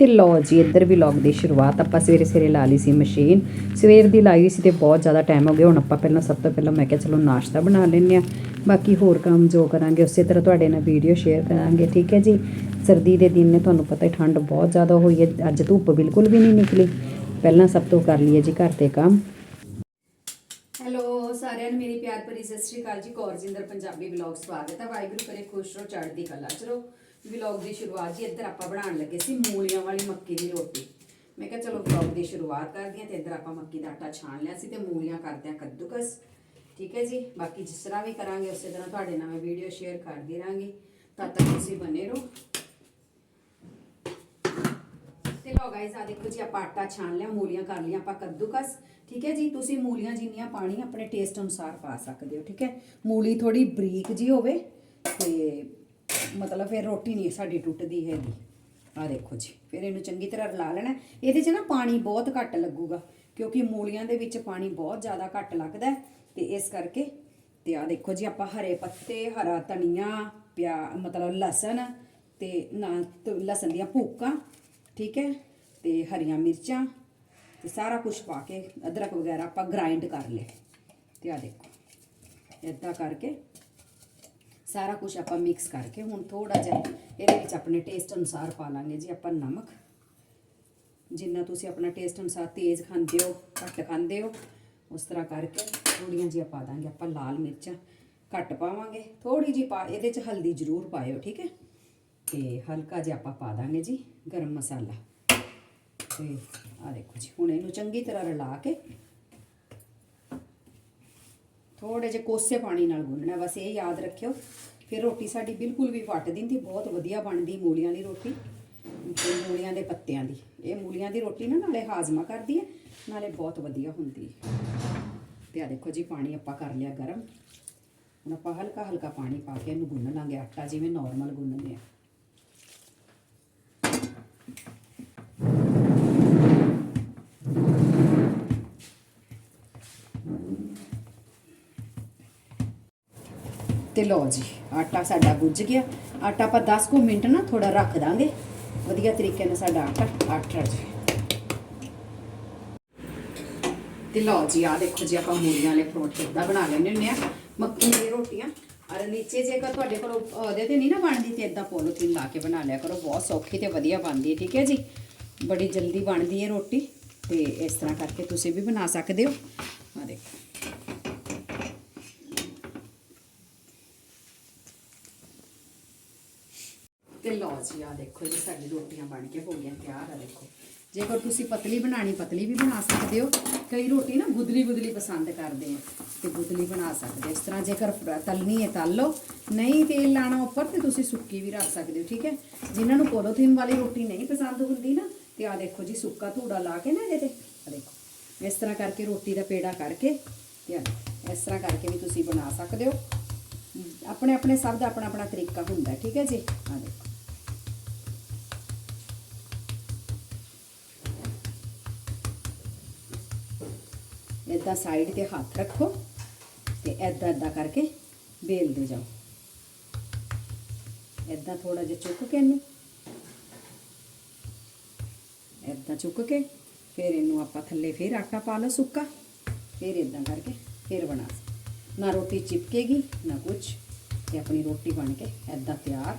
ਤੇ ਲਓ ਜੀ, ਇੱਧਰ ਵੀ ਲੌਗ ਦੀ ਸ਼ੁਰੂਆਤ ਆਪਾਂ ਸਵੇਰੇ ਸਵੇਰੇ ਲਾ ਲਈ ਸੀ ਮਸ਼ੀਨ ਸਵੇਰ ਦੀ ਲਾਈ ਸੀ ਤੇ ਬਹੁਤ ਜ਼ਿਆਦਾ ਟਾਈਮ ਹੋ ਗਿਆ। ਹੁਣ ਆਪਾਂ ਪਹਿਲਾਂ ਸਭ ਤੋਂ ਪਹਿਲਾਂ ਮੈਂ ਕਿਹਾ ਚਲੋ ਨਾਸ਼ਤਾ ਬਣਾ ਲੈਂਦੇ ਆ ਬਾਕੀ ਹੋਰ ਕੰਮ ਜੋ ਕਰਾਂਗੇ, ਉਸੇ ਤਰ੍ਹਾਂ ਤੁਹਾਡੇ ਨਾਲ ਵੀਡੀਓ ਸ਼ੇਅਰ ਕਰਾਂਗੇ, ਠੀਕ ਹੈ ਜੀ? ਸਰਦੀ ਦੇ ਦਿਨ ਨੇ ਤੁਹਾਨੂੰ ਪਤਾ ਹੀ ਠੰਡ ਬਹੁਤ ਜ਼ਿਆਦਾ ਹੋਈ ਹੈ। ਅੱਜ ਧੁੱਪ ਬਿਲਕੁਲ ਵੀ ਨਹੀਂ ਨਿਕਲੀ। ਪਹਿਲਾਂ ਸਭ ਤੋਂ ਕਰ ਲਈਏ ਜੀ ਘਰ 'ਤੇ ਕੰਮ। ਹੈਲੋ ਸਾਰਿਆਂ ਨੂੰ ਮੇਰੀ ਪਿਆਰ ਭਰੀ ਸਤਿ ਸ਼੍ਰੀ ਅਕਾਲ ਜੀ। ਕੌਰਜਿੰਦਰ ਪੰਜਾਬੀ ਵਲੌਗ ਸਵਾਗਤ ਹੈ। ਵਾਹਿਗੁਰੂ ਕਰੇ, ਖੁਸ਼ ਰਹੋ, ਚੜ੍ਹਦੀ ਕਲਾ ਚ ਵਲੌਗ ਦੀ ਸ਼ੁਰੂਆਤ ਜੀ, ਇੱਧਰ ਆਪਾਂ ਬਣਾਉਣ ਲੱਗੇ ਸੀ ਮੂਲੀਆਂ ਵਾਲੀ ਮੱਕੀ ਦੀ ਰੋਟੀ। ਮੈਂ ਕਿਹਾ ਚਲੋ ਵਲੌਗ ਦੀ ਸ਼ੁਰੂਆਤ ਕਰਦੇ ਹਾਂ ਤੇ ਇੱਧਰ ਆਪਾਂ ਮੱਕੀ ਦਾ ਆਟਾ ਛਾਣ ਲਿਆ ਸੀ ਤੇ ਮੂਲੀਆਂ ਕਰਦੇ ਹਾਂ ਕੱਦੂਕਸ। ਠੀਕ ਹੈ ਜੀ, ਬਾਕੀ ਜਿਸ ਤਰ੍ਹਾਂ ਵੀ ਕਰਾਂਗੇ, ਉਸੇ ਤਰ੍ਹਾਂ ਤੁਹਾਡੇ ਨਾਲ ਮੈਂ ਵੀਡੀਓ ਸ਼ੇਅਰ ਕਰਦੀ ਰਾਂਗੀ ਤਦ ਤੱਕ ਤੁਸੀਂ ਬਨੇ ਰਹੋ। ਤੇ ਲੋ ਗਾਇਸ ਆ ਦੇਖੋ ਜੀ, ਆਪਾਂ ਆਟਾ ਛਾਣ ਲਿਆ, ਮੂਲੀਆਂ ਕਰ ਲਈਆਂ ਆਪਾਂ ਕੱਦੂਕਸ। ਠੀਕ ਹੈ ਜੀ, ਤੁਸੀਂ ਮੂਲੀਆਂ ਜਿੰਨੀਆਂ ਪਾਣੀ ਆਪਣੇ ਟੇਸਟ ਅਨੁਸਾਰ ਪਾ ਸਕਦੇ ਹੋ, ਠੀਕ ਹੈ? ਮੂਲੀ ਥੋੜੀ ਬਰੀਕ ਜੀ ਹੋਵੇ ਤੇ ਮਤਲਬ ਫਿਰ ਰੋਟੀ ਨਹੀਂ ਸਾਡੀ ਟੁੱਟਦੀ ਹੈਗੀ। ਆ ਦੇਖੋ ਜੀ, ਫਿਰ ਇਹਨੂੰ ਚੰਗੀ ਤਰ੍ਹਾਂ ਰਲਾ ਲੈਣਾ ਇਹਦੇ 'ਚ ਨਾ ਪਾਣੀ ਬਹੁਤ ਘੱਟ ਲੱਗੂਗਾ, ਕਿਉਂਕਿ ਮੂਲੀਆਂ ਦੇ ਵਿੱਚ ਪਾਣੀ ਬਹੁਤ ਜ਼ਿਆਦਾ ਘੱਟ ਲੱਗਦਾ ਹੈ ਤੇ ਇਸ ਕਰਕੇ ਤੇ ਆ ਦੇਖੋ ਜੀ, ਆਪਾਂ ਹਰੇ ਪੱਤੇ, ਹਰਾ ਧਨੀਆ, ਪਿਆ ਮਤਲਬ ਲਸਣ ਤੇ ਨਾ ਲਸਣ ਦੀਆਂ ਭੂਕਾਂ ਠੀਕ ਹੈ, ਤੇ ਹਰੀਆਂ ਮਿਰਚਾਂ ਤੇ ਸਾਰਾ ਕੁਝ ਪਾ ਕੇ ਅਦਰਕ ਵਗੈਰਾ ਆਪਾਂ ਗ੍ਰਾਈਂਡ ਕਰ ਲਏ ਤੇ ਆ ਦੇਖੋ ਇਦਾਂ ਕਰਕੇ ਸਾਰਾ ਕੁਝ ਆਪਾਂ ਮਿਕਸ ਕਰਕੇ ਹੁਣ ਥੋੜਾ ਜਿਹਾ ਇਹਦੇ ਵਿੱਚ ਆਪਣੇ ਟੇਸਟ ਅਨੁਸਾਰ ਪਾ ਲਾਂਗੇ ਜੀ ਆਪਾਂ ਨਮਕ। ਜਿੰਨਾ ਤੁਸੀਂ ਆਪਣਾ ਟੇਸਟ ਅਨੁਸਾਰ ਤੇਜ਼ ਖਾਂਦੇ ਹੋ, ਘੱਟ ਖਾਂਦੇ ਹੋ, ਉਸ ਤਰ੍ਹਾਂ ਕਰਕੇ ਥੋੜੀਆਂ ਜਿਹੀਆਂ ਪਾ ਦਾਂਗੇ ਆਪਾਂ ਲਾਲ ਮਿਰਚਾਂ। ਘੱਟ ਪਾਵਾਂਗੇ ਥੋੜੀ ਜਿਹੀ ਪਾ, ਇਹਦੇ 'ਚ ਹਲਦੀ ਜ਼ਰੂਰ ਪਾਇਓ, ਠੀਕ ਹੈ? ਤੇ ਹਲਕਾ ਜਿਹਾ ਆਪਾਂ ਪਾ ਦਾਂਗੇ ਜੀ ਗਰਮ ਮਸਾਲਾ। ਤੇ ਆ ਦੇਖੋ ਜੀ, ਹੁਣ ਇਹਨੂੰ ਚੰਗੀ ਤਰ੍ਹਾਂ ਰਲਾ ਕੇ ਥੋੜੇ ਜਿਹੇ ਕੋਸੇ ਪਾਣੀ ਨਾਲ ਗੁੰਨਣਾ, ਬਸ ਇਹ ਯਾਦ ਰੱਖਿਓ। ਫਿਰ ਰੋਟੀ ਸਾਡੀ ਬਿਲਕੁਲ ਵੀ ਫਟ ਦਿੰਦੀ, ਬਹੁਤ ਵਧੀਆ ਬਣਦੀ ਮੂਲੀਆਂ ਦੀ ਰੋਟੀ, ਤੇ ਮੂਲੀਆਂ ਦੇ ਪੱਤਿਆਂ ਦੀ। ਇਹ ਮੂਲੀਆਂ ਦੀ ਰੋਟੀ ਨਾ ਨਾਲੇ ਹਾਜ਼ਮਾ ਕਰਦੀ ਹੈ, ਨਾਲੇ ਬਹੁਤ ਵਧੀਆ ਹੁੰਦੀ ਹੈ। ਤੇ ਆ ਦੇਖੋ ਜੀ, ਪਾਣੀ ਆਪਾਂ ਕਰ ਲਿਆ ਗਰਮ। ਹੁਣ ਆਪਾਂ ਹਲਕਾ ਹਲਕਾ ਪਾਣੀ ਪਾ ਕੇ ਇਹਨੂੰ ਗੁੰਨ ਲਾਂਗੇ, ਆਟਾ ਜਿਵੇਂ ਨਾਰਮਲ ਗੁੰਨਦੇ ਆ ਤੇ ਲਓ ਜੀ, ਆਟਾ ਸਾਡਾ ਗੁੱਝ ਗਿਆ। ਆਟਾ ਆਪਾਂ 10 ਕੁ ਮਿੰਟ ਨਾ ਥੋੜਾ ਰੱਖ ਦਾਂਗੇ। ਵਧੀਆ ਤਰੀਕੇ ਨਾਲ ਸਾਡਾ ਆਟਾ ਆਟਾ ਜੀ ਤੇ ਲਓ ਜੀ ਆ ਦੇਖੋ ਜੀ, ਆਪਾਂ ਮੂਲੀਆਂ ਵਾਲੇ ਪਰੌਂਠੇ ਦਾ ਬਣਾ ਲੈਣੇ ਹੁੰਦੇ ਆ। ਮੱਕੀ ਦੀ ਰੋਟੀਆਂ। ਅਰ ਨੀਚੇ ਜੇਕਰ ਤੁਹਾਡੇ ਕੋਲ ਉਹਦੇ ਤੇ ਨਹੀਂ ਨਾ ਬਣਦੀ, ਤੇ ਇਦਾਂ ਪੋਲੀਥੀਨ ਲਾ ਕੇ ਬਣਾ ਲਿਆ ਕਰੋ। ਬਹੁਤ ਸੌਖੀ ਤੇ ਵਧੀਆ ਬਣਦੀ ਹੈ, ਠੀਕ ਹੈ ਜੀ? ਬੜੀ ਜਲਦੀ ਬਣਦੀ ਹੈ ਰੋਟੀ। ਤੇ ਇਸ ਤਰ੍ਹਾਂ ਕਰਕੇ ਤੁਸੀਂ ਵੀ ਬਣਾ ਸਕਦੇ ਹੋ ਆ ਦੇਖੋ ਤੇ ਲਓ ਜੀ ਆ ਦੇਖੋ ਜੀ ਸਾਡੀ ਰੋਟੀਆਂ ਬਣ ਕੇ ਹੋ ਗਈਆਂ, ਤਿਆਰ ਆ ਦੇਖੋ। ਜੇਕਰ ਤੁਸੀਂ ਪਤਲੀ ਬਣਾਣੀ ਪਤਲੀ ਵੀ ਬਣਾ ਸਕਦੇ ਹੋ। ਕਈ ਰੋਟੀ ਨਾ ਗੁਦਲੀ ਗੁਦਲੀ ਪਸੰਦ ਕਰਦੇ ਆ, ਤੇ ਗੁਦਲੀ ਬਣਾ ਸਕਦੇ ਹੋ ਇਸ ਤਰ੍ਹਾਂ ਜੇਕਰ ਫ- ਤਲਣੀ ਹੈ, ਤਲ ਲਓ। ਨਹੀਂ ਤੇਲ ਲਾਣਾ ਉੱਪਰ, ਤੇ ਤੁਸੀਂ ਸੁੱਕੀ ਵੀ ਰੱਖ ਸਕਦੇ ਹੋ, ਠੀਕ ਹੈ? ਜਿਨ੍ਹਾਂ ਨੂੰ ਪੋਲੋਥੀਨ ਵਾਲੀ ਰੋਟੀ ਨਹੀਂ ਪਸੰਦ ਹੁੰਦੀ ਨਾ, ਤੇ ਆ ਦੇਖੋ ਜੀ, ਸੁੱਕਾ ਧੂੜਾ ਲਾ ਕੇ ਨਾ ਇਹਦੇ ਤੇ ਦੇਖੋ। ਇਸ ਤਰ੍ਹਾਂ ਕਰਕੇ ਰੋਟੀ ਦਾ ਪੇੜਾ ਕਰਕੇ, ਤੇ ਇਸ ਤਰ੍ਹਾਂ ਕਰਕੇ ਵੀ ਤੁਸੀਂ ਬਣਾ ਸਕਦੇ ਹੋ। ਆਪਣੇ ਆਪਣੇ ਸਭ ਦਾ ਆਪਣਾ ਆਪਣਾ ਤਰੀਕਾ ਹੁੰਦਾ, ਠੀਕ ਹੈ ਜੀ? ਆ ਦੇਖੋ। ਇਦਾਂ ਸਾਈਡ ਤੇ ਹੱਥ ਰੱਖੋ ਤੇ ਇਦਾਂ ਇਦਾਂ ਕਰਕੇ ਬੇਲਦੇ ਜਾਓ। ਇਦਾਂ ਥੋੜਾ ਜਿਹਾ ਚੁੱਕ ਕੇ ਇਹਨੂੰ। ਇਦਾਂ ਚੁੱਕ ਕੇ ਫਿਰ ਇਹਨੂੰ ਆਪਾਂ ਥੱਲੇ ਫਿਰ ਆਟਾ ਪਾ ਲਓ ਸੁੱਕਾ, ਫਿਰ ਇਦਾਂ ਕਰਕੇ ਫਿਰ ਬਣਾ ਨਾ ਰੋਟੀ ਚਿਪਕੇਗੀ, ਨਾ ਕੁਝ ਤੇ ਆਪਣੀ ਰੋਟੀ ਬਣ ਕੇ ਇਦਾਂ ਤਿਆਰ,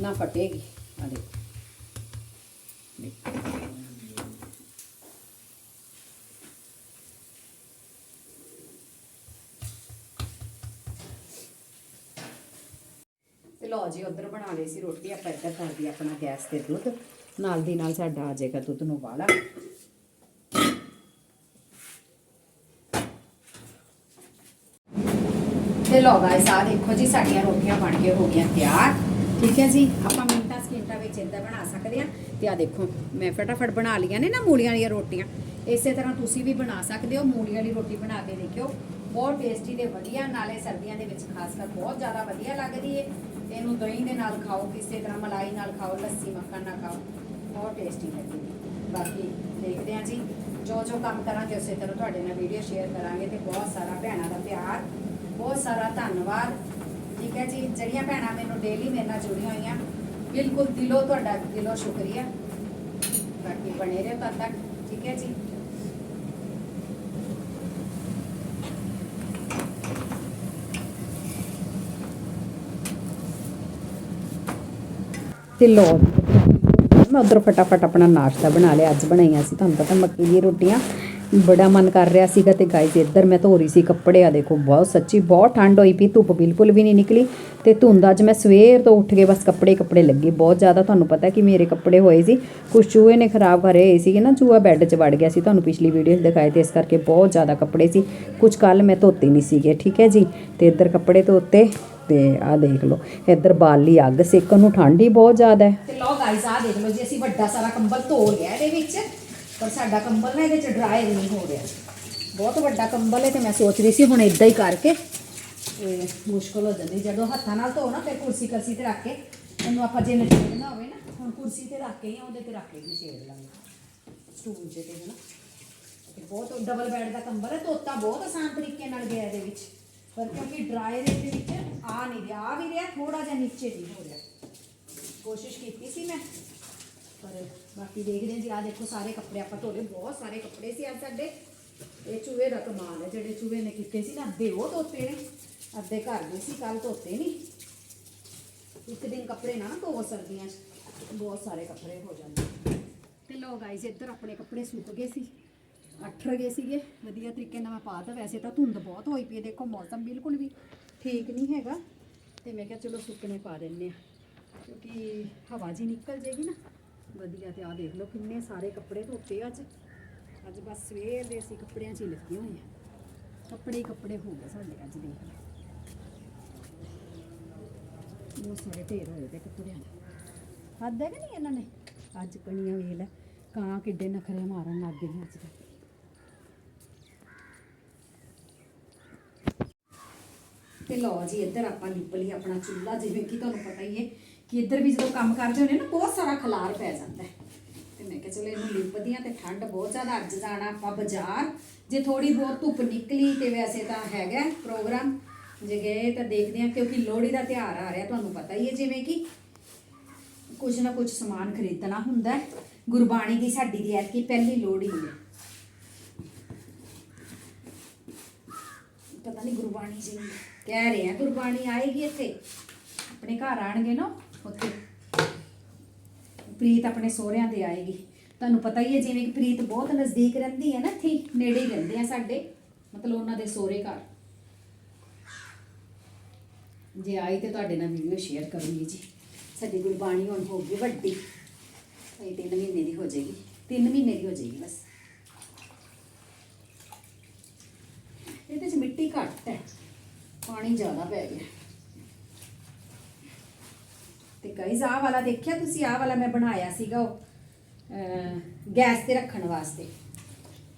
ਨਾ ਫਟੇਗੀ। ਆ ਦੇਖੋ। ਜੀ ਉਧਰ ਬਣਾ ਲਈ ਸੀ ਰੋਟੀ, ਆਪਾਂ ਇੱਧਰ ਕਰਦੀ ਆਪਣਾ ਗੈਸ ਤੇ ਦੁੱਧ। ਨਾਲ ਦੀ ਨਾਲ ਸਾਡਾ ਆ ਜਾਏਗਾ ਦੁੱਧ ਨੂੰ ਵਾਲਾ ਤੇ ਲਓ ਗਾਇਸ ਆ ਦੇਖੋ ਜੀ, ਸਾਡੀਆਂ ਰੋਟੀਆਂ ਬਣ ਕੇ ਹੋ ਗਈਆਂ ਤਿਆਰ। ਠੀਕ ਹੈ ਜੀ? ਆਪਾਂ ਮਿੰਟਾਂ ਸਕਿੰਟਾਂ ਵਿੱਚ ਇੱਦਾਂ ਬਣਾ ਸਕਦੇ ਆ ਤੇ ਆ ਦੇਖੋ, ਮੈਂ ਫਟਾਫਟ ਬਣਾ ਲਈਆਂ ਨੇ ਨਾ ਮੂਲੀਆਂ ਵਾਲੀਆਂ ਰੋਟੀਆਂ। ਇਸੇ ਤਰ੍ਹਾਂ ਤੁਸੀਂ ਵੀ ਬਣਾ ਸਕਦੇ ਹੋ ਮੂਲੀ ਵਾਲੀ ਰੋਟੀ ਬਣਾ ਕੇ ਦੇਖਿਓ। ਬਹੁਤ ਟੇਸਟੀ ਤੇ ਵਧੀਆ, ਨਾਲੇ ਸਰਦੀਆਂ ਦੇ ਵਿੱਚ ਖਾਸ ਕਰ ਬਹੁਤ ਜ਼ਿਆਦਾ ਵਧੀਆ ਲੱਗਦੀ ਹੈ ਇਹਨੂੰ ਦਹੀਂ ਦੇ ਨਾਲ ਖਾਓ ਕਿਸੇ ਤਰ੍ਹਾਂ ਮਲਾਈ ਨਾਲ ਖਾਓ, ਲੱਸੀ ਮੱਖਣ ਨਾਲ ਖਾਓ। ਬਹੁਤ ਟੇਸਟੀ ਲੱਗਦੀ ਬਾਕੀ ਦੇਖਦੇ ਹਾਂ ਜੀ, ਜੋ ਜੋ ਕੰਮ ਕਰਾਂਗੇ ਉਸੇ ਤਰ੍ਹਾਂ ਤੁਹਾਡੇ ਨਾਲ ਵੀਡੀਓ ਸ਼ੇਅਰ ਕਰਾਂਗੇ ਤੇ ਬਹੁਤ ਸਾਰਾ ਭੈਣਾਂ ਦਾ ਪਿਆਰ, ਬਹੁਤ ਸਾਰਾ ਧੰਨਵਾਦ। ਠੀਕ ਹੈ ਜੀ, ਜਿਹੜੀਆਂ ਭੈਣਾਂ ਮੈਨੂੰ ਡੇਲੀ ਮੇਰੇ ਨਾਲ ਜੁੜੀਆਂ ਹੋਈਆਂ, ਬਿਲਕੁਲ ਦਿਲੋਂ ਤੁਹਾਡਾ ਦਿਲੋਂ ਸ਼ੁਕਰੀਆ। ਬਾਕੀ ਬਣੇ ਰਹੋ ਤਦ ਤੱਕ। ਠੀਕ ਹੈ ਜੀ। ਤੇ ਲੋ ਮੈਂ ਉਧਰ ਫਟਾਫਟ ਆਪਣਾ ਨਾਸ਼ਤਾ ਬਣਾ ਲਿਆ, ਅੱਜ ਬਣਾਈਆਂ ਸੀ ਤੁਹਾਨੂੰ ਪਤਾ ਮੱਕੀ ਦੀਆਂ ਰੋਟੀਆਂ। ਬੜਾ ਮਨ ਕਰ ਰਿਹਾ ਸੀਗਾ ਤੇ ਗਾਇਸ ਇੱਧਰ ਮੈਂ ਧੋ ਰਹੀ ਸੀ ਕੱਪੜੇ ਆ ਦੇਖੋ, ਬਹੁਤ ਸੱਚੀ, ਬਹੁਤ ਠੰਡ ਹੋਈ ਪਈ, ਧੁੱਪ ਬਿਲਕੁਲ ਵੀ ਨਹੀਂ ਨਿਕਲੀ। ਤੇ ਧੁੰਦ ਅੱਜ ਮੈਂ ਸਵੇਰ ਤੋਂ ਉੱਠ ਕੇ ਬਸ ਕੱਪੜੇ ਕੱਪੜੇ ਲੱਗੇ, ਬਹੁਤ ਜ਼ਿਆਦਾ ਤੁਹਾਨੂੰ ਪਤਾ ਕਿ ਮੇਰੇ ਕੱਪੜੇ ਹੋਏ ਸੀ। ਕੁਝ ਚੂਹੇ ਨੇ ਖਰਾਬ ਕਰੇ ਹੋਏ ਸੀਗੇ ਨਾ, ਚੂਹਾ ਬੈੱਡ 'ਚ ਵੜ ਗਿਆ ਸੀ, ਤੁਹਾਨੂੰ ਪਿਛਲੀ ਵੀਡੀਓ 'ਚ ਦਿਖਾਏ ਤੇ ਇਸ ਕਰਕੇ ਬਹੁਤ ਜ਼ਿਆਦਾ ਕੱਪੜੇ ਸੀ। ਕੁਝ ਕੱਲ ਮੈਂ ਧੋਤੇ ਨਹੀਂ ਸੀਗੇ, ਠੀਕ ਹੈ ਜੀ? ਤੇ ਇੱਧਰ ਕੱਪੜੇ ਧੋਤੇ। ਤੇ ਆਹ ਦੇਖ ਲਓ, ਇੱਧਰ ਬਾਲੀ ਅੱਗ, ਸੇਕਣ ਨੂੰ ਠੰਡ ਹੀ ਬਹੁਤ ਜ਼ਿਆਦਾ ਹੈ। ਤੇ ਲਓ ਗਾਇਸ ਆਹ ਦੇਖ ਲਓ ਜੀ, ਅਸੀਂ ਵੱਡਾ ਸਾਰਾ ਕੰਬਲ ਧੋ ਲਿਆ ਇਹਦੇ ਵਿੱਚ, ਪਰ ਸਾਡਾ ਕੰਬਲ ਨਾ ਇਹਦੇ ਚ ਡਰਾਈ ਨਹੀਂ ਹੋ ਰਿਹਾ। ਬਹੁਤ ਵੱਡਾ ਕੰਬਲ ਹੈ ਤੇ ਮੈਂ ਸੋਚ ਰਹੀ ਸੀ ਹੁਣ ਇਦਾਂ ਹੀ ਕਰਕੇ ਤੇ ਮੁਸ਼ਕਲ ਹੋ ਜਾਂਦੀ ਜਦੋਂ ਹੱਥਾਂ ਨਾਲ ਧੋ ਨਾ, ਫਿਰ ਕੁਰਸੀ ਕਰਸੀ ਤੇ ਰੱਖ ਕੇ ਉਹਨੂੰ ਆਪਾਂ ਜੇ ਨਚੇੜਨਾ ਹੋਵੇ ਨਾ, ਹੁਣ ਕੁਰਸੀ ਤੇ ਰੱਖ ਕੇ ਜਾਂ ਉਹਦੇ ਤੇ ਰੱਖ ਕੇ ਨਚੇੜ ਲਾਂਗੇ। ਸਟੂਲ ਜੇ ਤੇ, ਹਨਾ? ਤੇ ਬਹੁਤ ਡਬਲ ਬੈੱਡ ਦਾ ਕੰਬਲ ਹੈ, ਧੋਤਾ ਬਹੁਤ ਆਸਾਨ ਤਰੀਕੇ ਨਾਲ ਗਿਆ ਇਹਦੇ ਵਿੱਚ। ਪਰ ਕਿਉਂਕਿ ਡਰਾਇਰ ਦੇ ਵਿੱਚ ਆ ਨਹੀਂ ਰਿਹਾ ਆ ਵੀ ਰਿਹਾ ਥੋੜਾ ਜਿਹਾ ਨੀਚੇ ਨਹੀਂ ਹੋ ਰਿਹਾ ਕੋਸ਼ਿਸ਼ ਕੀਤੀ ਸੀ ਮੈਂ ਪਰ ਬਾਕੀ ਦੇਖਦੇ ਹਾਂ ਜੀ ਆ ਦੇਖੋ ਸਾਰੇ ਕੱਪੜੇ ਆਪਾਂ ਧੋਲੇ ਬਹੁਤ ਸਾਰੇ ਕੱਪੜੇ ਸੀ ਅੱਜ ਸਾਡੇ ਇਹ ਚੂਹੇ ਦਾ ਕਮਾਲ ਹੈ ਜਿਹੜੇ ਚੂਹੇ ਨੇ ਕੀਤੇ ਸੀ ਨਾ ਅੱਧੇ ਉਹ ਧੋਤੇ ਨੇ ਅੱਧੇ ਘਰ ਦੇ ਸੀ ਕੱਲ ਧੋਤੇ ਨਹੀਂ ਇੱਕ ਦਿਨ ਕੱਪੜੇ ਨਾ ਧੋ ਸਰਦੀਆਂ 'ਚ ਬਹੁਤ ਸਾਰੇ ਕੱਪੜੇ ਹੋ ਜਾਂਦੇ ਤੇ ਲੋ ਗਾਈਸ ਇੱਧਰ ਆਪਣੇ ਕੱਪੜੇ ਸੁੱਕ ਗਏ ਸੀ ਅੱਠਰ ਗਏ ਸੀਗੇ ਵਧੀਆ ਤਰੀਕੇ ਨਾਲ ਮੈਂ ਪਾ ਤਾ ਵੈਸੇ ਤਾਂ ਧੁੰਦ ਬਹੁਤ ਹੋਈ ਪਈ ਹੈ ਦੇਖੋ ਮੌਸਮ ਬਿਲਕੁਲ ਵੀ ਠੀਕ ਨਹੀਂ ਹੈਗਾ ਤੇ ਮੈਂ ਕਿਹਾ ਚਲੋ ਸੁੱਕਣੇ ਪਾ ਦਿੰਨੇ ਆ ਕਿਉਂਕਿ ਹਵਾ ਜੀ ਨਿਕਲ ਜੇਗੀ ਨਾ, ਵਧੀਆ ਤੇ ਆ ਦੇਖ ਲਓ ਕਿੰਨੇ ਸਾਰੇ ਕੱਪੜੇ ਧੋਤੇ ਅੱਜ। ਅੱਜ ਬਸ ਸਵੇਰ ਦੇ ਅਸੀਂ ਕੱਪੜਿਆਂ 'ਚ ਹੀ ਲੱਗੇ ਹੋਏ ਆ ਕੱਪੜੇ ਹੀ ਕੱਪੜੇ ਹੋ ਗਏ ਸਾਡੇ ਅੱਜ ਦੇਖ ਲਓ। ਸਾਰੇ ਢੇਰ ਹੋਏ ਤੇ ਕੱਪੜਿਆਂ ਦੇ। ਹੱਦ ਹੈ ਕਿ ਨਹੀਂ ਇਹਨਾਂ ਨੇ? ਅੱਜ ਕਣੀਆਂ ਵੇਲ ਹੈ ਕਾਂ ਕਿੱਡੇ ਨਖਰੇ ਮਾਰਨ ਲੱਗ ਗਏ ਅੱਜ ਕੱਲ੍ਹ ਤੇ ਲਓ ਜੀ, ਇੱਧਰ ਆਪਾਂ ਲਿਪ ਲਈ ਆਪਣਾ ਚੁੱਲ੍ਹਾ, ਜਿਵੇਂ ਕਿ ਤੁਹਾਨੂੰ ਪਤਾ ਹੀ ਹੈ ਕਿ ਇੱਧਰ ਵੀ ਜਦੋਂ ਕੰਮ ਕਰਦੇ ਹੁੰਦੇ ਨਾ, ਬਹੁਤ ਸਾਰਾ ਖਲਾਰ ਪੈ ਜਾਂਦਾ ਹੈ। ਤੇ ਮੈਂ ਕਿਹਾ ਚਲੋ ਇਹਨੂੰ ਲਿਪਦੀਆਂ ਤੇ ਠੰਡ ਬਹੁਤ ਜ਼ਿਆਦਾ, ਅੱਜ ਜਾਣਾ ਆਪਾਂ ਬਾਜ਼ਾਰ। ਜੇ ਥੋੜੀ ਬਹੁਤ ਧੁੱਪ ਨਿਕਲੀ ਤੇ ਵੈਸੇ ਤਾਂ ਹੈਗਾ ਪ੍ਰੋਗਰਾਮ। ਜੇ ਗਏ ਤਾਂ ਦੇਖਦੇ ਹਾਂ, ਕਿਉਂਕਿ ਲੋਹੜੀ ਦਾ ਤਿਉਹਾਰ ਆ ਰਿਹਾ, ਤੁਹਾਨੂੰ ਪਤਾ ਹੀ ਹੈ, ਜਿਵੇਂ ਕਿ ਕੁਝ ਨਾ ਕੁਝ ਸਮਾਨ ਖਰੀਦਣਾ ਹੁੰਦਾ ਹੈ। ਗੁਰਬਾਣੀ ਦੀ ਸਾਡੀ ਦੀ ਐਤਕੀ ਪਹਿਲੀ ਲੋਹੜੀ ਹੈ। ਪਤਾ ਨਹੀਂ ਗੁਰਬਾਣੀ ਜੀ ਕਹਿ ਰਹੇ ਆ, ਗੁਰਬਾਣੀ ਆਏਗੀ ਇੱਥੇ। ਆਪਣੇ ਘਰ ਆਣਗੇ ਨਾ ਉੱਥੇ। ਪ੍ਰੀਤ ਆਪਣੇ ਸਹੁਰਿਆਂ ਦੇ ਆਏਗੀ। ਤੁਹਾਨੂੰ ਪਤਾ ਹੀ ਹੈ, ਜਿਵੇਂ ਕਿ ਪ੍ਰੀਤ ਬਹੁਤ ਨਜ਼ਦੀਕ ਰਹਿੰਦੀ ਹੈ ਨਾ ਇੱਥੇ ਨੇੜੇ ਹੀ ਰਹਿੰਦੇ ਆ ਸਾਡੇ, ਮਤਲਬ ਉਹਨਾਂ ਦੇ ਸਹੁਰੇ ਘਰ। ਜੇ ਆਈ ਤੇ ਤੁਹਾਡੇ ਨਾਲ ਵੀਡੀਓ ਸ਼ੇਅਰ ਕਰੂੰਗੀ ਜੀ। ਸਾਡੀ ਗੁਰਬਾਣੀ ਹੁਣ ਹੋ ਗਈ ਵੱਡੀ। ਇਹ ਤਿੰਨ ਮਹੀਨੇ ਦੀ ਹੋ ਜਾਏਗੀ। ਤਿੰਨ ਮਹੀਨੇ ਦੀ ਹੋ ਜਾਏਗੀ ਬਸ। ਇਹਦੇ ਚ ਮਿੱਟੀ ਘੱਟ ਹੈ। ਪਾਣੀ ਜ਼ਿਆਦਾ ਪੈ ਗਿਆ। ਤੇ ਗਾਈਜ਼ ਆਹ ਵਾਲਾ ਦੇਖਿਆ ਤੁਸੀਂ? ਆਹ ਵਾਲਾ ਮੈਂ ਬਣਾਇਆ ਸੀਗਾ ਉਹ ਗੈਸ ਤੇ ਰੱਖਣ ਵਾਸਤੇ।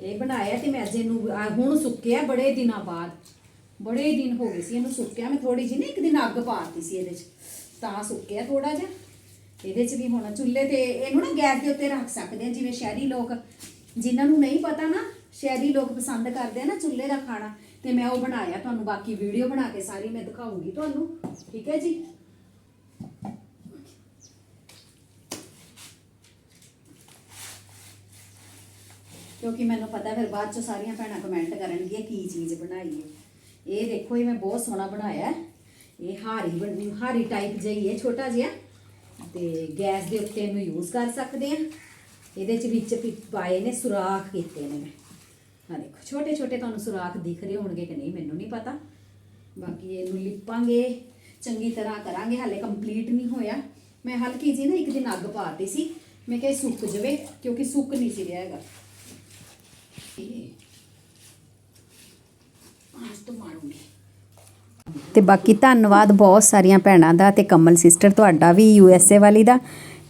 ਇਹ ਬਣਾਇਆ ਤੇ ਮੈਂ ਅੱਜ ਇਹਨੂੰ ਹੁਣ ਸੁੱਕਿਆ ਬੜੇ ਦਿਨਾਂ ਬਾਅਦ। ਬੜੇ ਦਿਨ ਹੋ ਗਏ ਸੀ ਇਹਨੂੰ ਸੁੱਕਿਆ। ਮੈਂ ਥੋੜੀ ਜਿਹੀ ਨਾ ਇੱਕ ਦਿਨ ਅੱਗ ਪਾਤੀ ਸੀ ਇਹਦੇ 'ਚ। ਤਾਂ ਸੁੱਕਿਆ ਥੋੜਾ ਜਿਹਾ। ਇਹਦੇ 'ਚ ਵੀ ਹੁਣ ਚੁੱਲ੍ਹੇ ਤੇ ਇਹਨੂੰ ਨਾ ਗੈਸ ਦੇ ਉੱਤੇ ਰੱਖ ਸਕਦੇ ਆ ਜਿਵੇਂ ਸ਼ਹਿਰੀ ਲੋਕ। ਜਿਨ੍ਹਾਂ ਨੂੰ ਨਹੀਂ ਪਤਾ ਨਾ, ਸ਼ਹਿਰੀ ਲੋਕ ਪਸੰਦ ਕਰਦੇ ਆ ਨਾ ਚੁੱਲ੍ਹੇ ਦਾ ਖਾਣਾ। ਤੇ ਮੈਂ ਉਹ ਬਣਾਇਆ ਤੁਹਾਨੂੰ, ਬਾਕੀ ਵੀਡੀਓ ਬਣਾ ਕੇ ਸਾਰੀ ਮੈਂ ਦਿਖਾਉਂਗੀ ਤੁਹਾਨੂੰ, ਠੀਕ ਹੈ ਜੀ? ਕਿਉਂਕਿ ਮੈਨੂੰ ਪਤਾ ਫਿਰ ਬਾਅਦ ਚ ਸਾਰੀਆਂ ਭੈਣਾਂ ਕਮੈਂਟ ਕਰਨਗੀਆਂ, ਕੀ ਚੀਜ਼ ਬਣਾਈ ਹੈ ਇਹ ਦੇਖੋ, ਇਹ ਮੈਂ ਬਹੁਤ ਸੋਹਣਾ ਬਣਾਇਆ। ਇਹ ਹਾਰੀ ਬਣੀ, ਹਾਰੀ ਟਾਈਪ ਜਿਹੀ ਹੈ, ਛੋਟਾ ਜਿਹਾ। ਤੇ ਗੈਸ ਦੇ ਉੱਤੇ ਇਹਨੂੰ ਯੂਜ਼ ਕਰ ਸਕਦੇ ਆ ਇਹਦੇ ਚ ਵਿੱਚ ਪਿ- ਪਾਏ ਨੇ ਸੁਰਾਖ ਕੀਤੇ ਨੇ ਮੈਂ। ਆ ਦੇਖੋ ਛੋਟੇ ਛੋਟੇ ਤੁਹਾਨੂੰ ਸੁਰਾਖ ਦਿਖ ਰਹੇ ਹੋਣਗੇ ਕਿ ਨਹੀਂ, ਮੈਨੂੰ ਨਹੀਂ ਪਤਾ। ਬਾਕੀ ਇਹਨੂੰ ਲਿਪਾਂਗੇ, ਚੰਗੀ ਤਰ੍ਹਾਂ ਕਰਾਂਗੇ, ਹਾਲੇ ਕੰਪਲੀਟ ਨਹੀਂ ਹੋਇਆ। ਮੈਂ ਹਲਕੀ ਜੀ ਨਾ ਇੱਕ ਦਿਨ ਅੱਗ ਪਾਤੀ ਸੀ। ਮੈਂ ਕਿਹਾ ਸੁੱਕ ਜਵੇ, ਕਿਉਂਕਿ ਸੁੱਕ ਨਹੀਂ ਸੀ ਰਿਹਾ ਹੈਗਾ। ਅੱਜ ਤੋਂ ਮਾਰੂੰਗੀ। ਤੇ ਬਾਕੀ ਧੰਨਵਾਦ ਬਹੁਤ ਸਾਰੀਆਂ ਭੈਣਾਂ ਦਾ ਤੇ ਕਮਲ ਸਿਸਟਰ ਤੁਹਾਡਾ ਵੀ ਯੂ ਐਸ ਏ ਵਾਲੀ ਦਾ।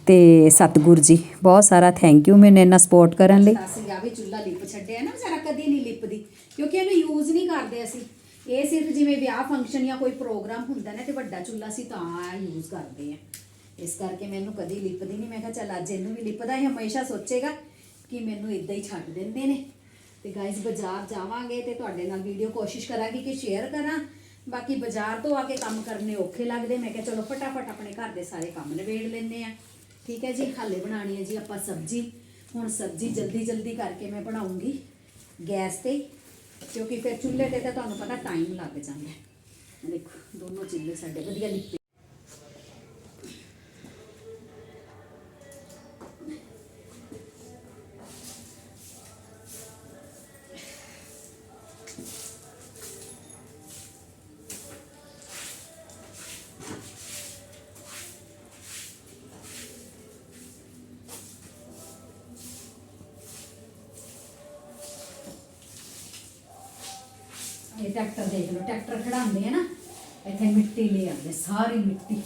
ਤੇ ਸਤਗੁਰ ਜੀ, ਬਹੁਤ ਸਾਰਾ ਥੈਂਕ ਯੂ ਮੈਨੂੰ ਇੰਨਾ ਸਪੋਰਟ ਕਰਨ ਲਈ। ਅਸੀਂ ਆ ਵੀ ਚੁੱਲਾ ਲਿਪ ਛੱਡਿਆ ਨਾ ਵਿਚਾਰਾ, ਕਦੀ ਨਹੀਂ ਲਿਪਦੀ, ਕਿਉਂਕਿ ਇਹਨੂੰ ਯੂਜ਼ ਨਹੀਂ ਕਰਦੇ ਅਸੀਂ। ਇਹ ਸਿਰਫ ਜਿਵੇਂ ਵਿਆਹ ਫੰਕਸ਼ਨ ਜਾਂ ਕੋਈ ਪ੍ਰੋਗਰਾਮ ਹੁੰਦਾ ਨਾ ਤੇ ਵੱਡਾ ਚੁੱਲਾ ਅਸੀਂ ਤਾਂ ਯੂਜ਼ ਕਰਦੇ ਆ ਇਸ ਕਰਕੇ ਮੈਨੂੰ ਕਦੀ ਲਿਪਦੀ ਨਹੀਂ, ਮੈਂ ਕਿਹਾ ਚੱਲ ਅੱਜ ਇਹਨੂੰ ਵੀ ਲਿਪਦਾ ਇਹ ਹਮੇਸ਼ਾ ਸੋਚੇਗਾ ਕਿ ਮੈਨੂੰ ਇਦਾਂ ਹੀ ਛੱਡ ਦਿੰਦੇ ਨੇ। ਤੇ ਗਾਇਸ ਬਾਜ਼ਾਰ ਜਾਵਾਂਗੇ ਤੇ ਤੁਹਾਡੇ ਨਾਲ ਵੀਡੀਓ ਕੋਸ਼ਿਸ਼ ਕਰਾਂਗੀ ਕਿ ਸ਼ੇਅਰ ਕਰਾਂ। ਬਾਕੀ ਬਾਜ਼ਾਰ ਤੋਂ ਆ ਕੇ ਕੰਮ ਕਰਨੇ ਔਖੇ ਲੱਗਦੇ, ਮੈਂ ਕਿਹਾ ਚਲੋ ਫਟਾਫਟ ਆਪਣੇ ਘਰ ਦੇ ਸਾਰੇ ਕੰਮ ਨਿਬੇੜ ਲੈਂਦੇ ਆ ਠੀਕ ਹੈ ਜੀ ਹਾਲੇ ਬਣਾਣੀ ਹੈ ਜੀ ਆਪਾਂ ਸਬਜ਼ੀ। ਹੁਣ ਸਬਜ਼ੀ ਜਲਦੀ ਜਲਦੀ ਕਰਕੇ ਮੈਂ ਬਣਾਉਂਗੀ ਗੈਸ ਤੇ, ਕਿਉਂਕਿ ਫਿਰ ਚੁੱਲ੍ਹੇ ਤੇ ਤਾਂ ਤੁਹਾਨੂੰ ਪਤਾ ਟਾਈਮ ਲੱਗ ਜਾਂਦਾ ਦੇਖੋ, ਦੋਨੋਂ ਚੁੱਲ੍ਹੇ ਸਾਡੇ ਵਧੀਆ ਲਿਪੇ ਟਰੈਕਟਰ ਦੇਖ ਲਓ, ਟਰੈਕਟਰ ਖੜਾਉਂਦੇ ਆ ਨਾ, ਇੱਥੇ ਮਿੱਟੀ ਲੈ ਆਉਂਦੇ, ਸਾਰੀ ਮਿੱਟੀ।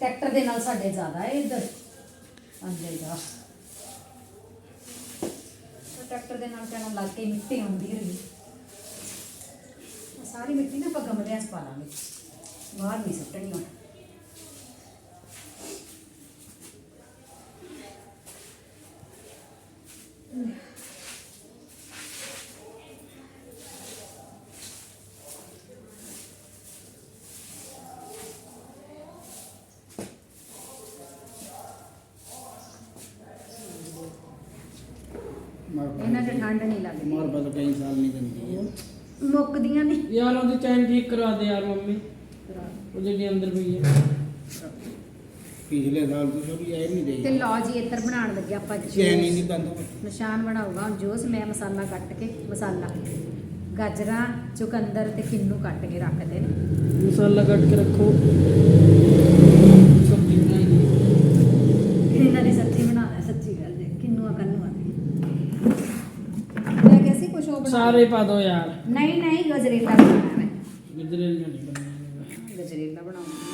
ਟਰੈਕਟਰ ਦੇ ਨਾਲ ਸਾਡੇ ਜ਼ਿਆਦਾ ਹੈ ਇੱਧਰ। ਅੰਦਰ ਦਾ ਟਰੈਕਟਰ ਦੇ ਨਾਲ ਕਹਿਣਾ ਲੱਗ ਕੇ ਮਿੱਟੀ ਆਉਂਦੀ ਰਹੀ ਸਾਰੀ ਮਿੱਟੀ ਨਾ ਆਪਾਂ ਗਮਲਿਆਂ 'ਚ ਪਾ ਲਾਂਗੇ। ਬਾਹਰ ਨਹੀਂ ਸੁੱਟਣੀ ਹੁਣ ਇਹਨਾਂ 'ਚ ਠੰਡ ਨਹੀਂ ਲੱਗਦੀ। ਮਾਰ ਬਦ ਕਈ ਸਾਲ ਨਹੀਂ ਦਿੰਦੀ ਮੁੱਕਦੀਆਂ ਨਹੀਂ। ਯਾਰ ਉਹਦੀ ਚੈਨ ਠੀਕ ਕਰਾ ਦੇ ਯਾਰ ਮੰਮੀ। ਉਹ ਜਿਹੜੀ ਅੰਦਰ ਪਈ ਹੈ। ਪਿਛਲੇ ਸਾਲ ਤੋਂ ਛੋਟੀ ਐ ਨਹੀਂ ਤੇ ਦੇਈ ਲਓ ਜੀ ਇੱਧਰ ਬਣਾਉਣ ਲੱਗੇ ਆਪਾਂ ਚੈਨ ਹੀ ਜੂਸ ਨਹੀਂ ਬੰਦ ਹੋਈ। ਨਿਸ਼ਾਨ ਬਣਾਊਗਾ ਹੁਣ ਜੂਸ ਮੈਂ ਮਸਾਲਾ ਕੱਟ ਕੇ ਮਸਾਲਾ। ਗਾਜਰਾਂ ਚੁਕੰਦਰ ਤੇ ਕਿੰਨੂ ਕੱਟ ਕੇ ਰੱਖਦੇ ਨੇ। ਮਸਾਲਾ ਕੱਟ ਕੇ ਰੱਖੋ ਸਬਜ਼ੀ ਬਣਾਈ ਦੀ ਇਹਨਾਂ ਦੀ ਸੱਚੀ ਬਣਾਉਣਾ ਸੱਚੀ ਗੱਲ ਹੈ ਕਿੰਨੂ ਆ ਕੰਨੂ ਆ ਮੈਂ ਕਿਹਾ ਸੀ ਕੁਛ ਉਹ ਬਣਾ ਸਾਰੇ ਪਾ ਦੋ ਯਾਰ। ਨਹੀਂ ਨਹੀਂ ਗਜਰੇਲਾ ਬਣਾਉਣਾ ਮੈਂ। ਗਜਰੇਲ ਨਹੀਂ ਬਣਾਉਣੀ? ਗਜਰੇਲਾ ਬਣਾਉਣਾ